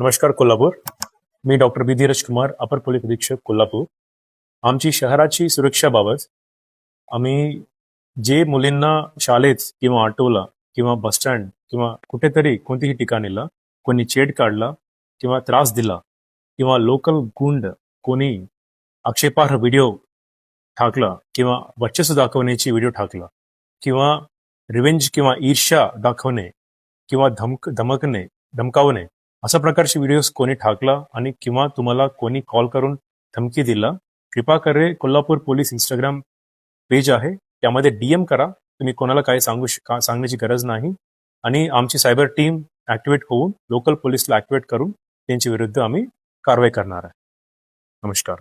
नमस्कार कोल्हापूर. मी doctor B. Dheeraj Kumar अपर पोलीस अधीक्षक कोल्हापूर. आमची शहराची सुरक्षाबाबत आम्ही जे मुलींना शाळेत किंवा ऑटोला किंवा बसस्टँड किंवा कुठेतरी कोणतीही ठिकाणीला कोणी चेड काढला किंवा त्रास दिला किंवा लोकल गुंड कोणी आक्षेपार्ह व्हिडिओ टाकला किंवा वर्चस्व दाखवण्याची व्हिडिओ टाकला किंवा रिवेंज किंवा ईर्ष्या दाखवणे किंवा धमक धमकणे धमकावणे अशा प्रकारचे व्हिडिओज कोणी ठाकला आणि किंवा तुम्हाला कोणी कॉल करून धमकी दिला कृपा करे कोल्हापूर पोलीस इंस्टाग्राम पेज आहे. त्यामध्ये डीएम करा. तुम्ही कोणाला काही सांगू सांगण्याची गरज नाही. आणि आमची सायबर टीम ॲक्टिवेट होऊन लोकल पोलीसला ॲक्टिवेट करून त्यांच्या विरुद्ध आम्ही कारवाई करणार आहे. नमस्कार.